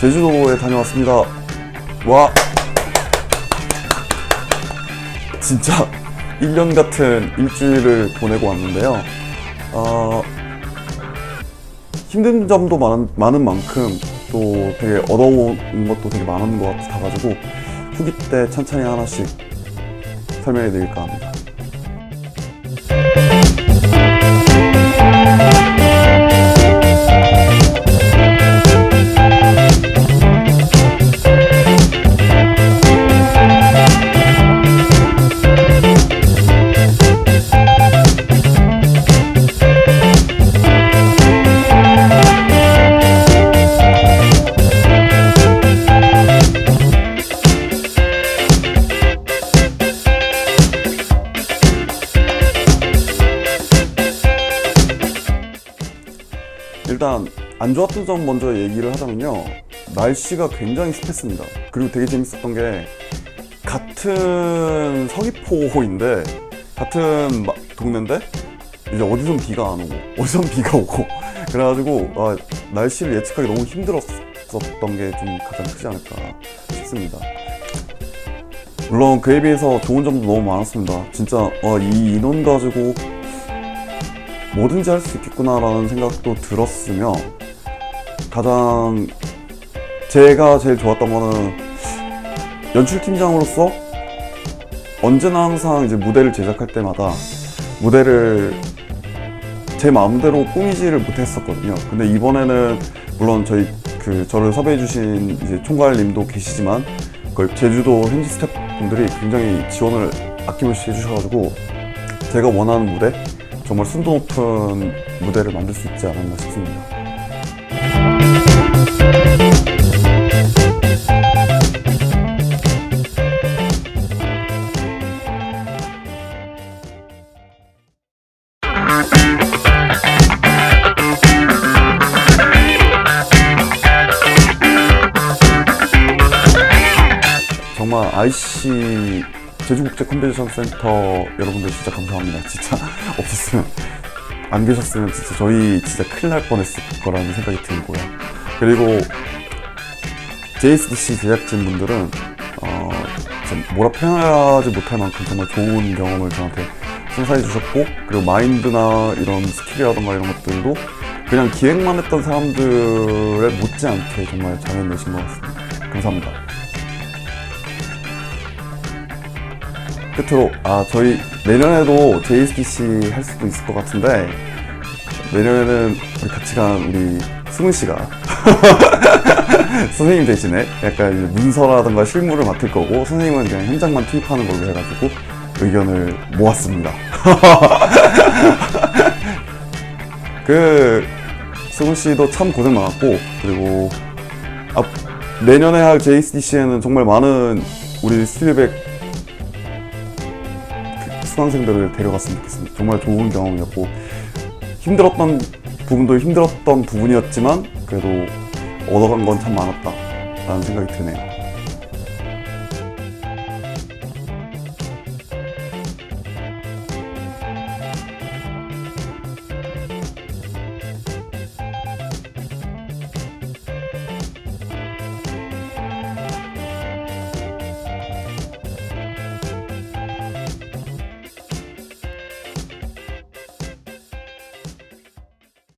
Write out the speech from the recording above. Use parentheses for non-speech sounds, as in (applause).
제주도에 다녀왔습니다. 와. 진짜 (laughs) 1년 같은 일주일을 보내고 왔는데요. 어, 힘든 점도 많은, 많은 만큼 또 되게 얻어온 것도 되게 많은 것 같아가지고 후기 때 천천히 하나씩 설명해 드릴까 합니다. 일단 안 좋았던 점 먼저 얘기를 하자면요. 날씨가 굉장히 습했습니다. 그리고 되게 재밌었던 게 같은 서귀포인데 같은 마- 동네인데 이제 어디선 비가 안 오고 어디선 비가 오고 (laughs) 그래가지고 아, 날씨를 예측하기 너무 힘들었었던 게 좀 가장 크지 않을까 싶습니다. 물론 그에 비해서 좋은 점도 너무 많았습니다. 진짜 어, 이 인원 가지고 뭐든지 할 수 있겠구나라는 생각도 들었으며 가장 제가 제일 좋았던 거는 연출팀장으로서 언제나 항상 이제 무대를 제작할 때마다 무대를 제 마음대로 꾸미지를 못했었거든요. 근데 이번에는 물론 저희 그 저를 섭외해 주신 이제 총괄님도 계시지만 그 제주도 현지 스태프분들이 굉장히 지원을 아낌없이 해주셔가지고 제가 원하는 무대 정말 순도 높은 무대를 만들 수 있지 않았나 싶습니다. 정말 IC 제주국제 컨벤션 센터 여러분들 진짜 감사합니다. 진짜 (laughs) 없었으면 안 계셨으면 진짜 저희 진짜 큰일 날 뻔했을 거라는 생각이 들고요. 그리고 JSDC 제작진 분들은 어, 뭐라 표현하지 못할 만큼 정말 좋은 경험을 저한테 선사해 주셨고 그리고 마인드나 이런 스킬이라던가 이런 것들도 그냥 기획만 했던 사람들에 못지않게 정말 잘 해내신 것 같습니다. 감사합니다. 끝으로 아 저희 내년에도 JSDC 할 수도 있을 것 같은데 내년에는 우리 같이 간 우리 승훈 씨가 (laughs) 선생님 대신에 약간 문서라든가 실무를 맡을 거고 선생님은 그냥 현장만 투입하는 걸로 해가지고 의견을 모았습니다. (laughs) 그 승훈 씨도 참 고생 많았고 그리고 앞 내년에 할 JSDC에는 정말 많은 우리 스틸백 수강생들을 데려갔으면 좋겠습니다. 정말 좋은 경험이었고 힘들었던 부분도 힘들었던 부분이었지만 그래도 얻어간 건 참 많았다라는 생각이 드네요.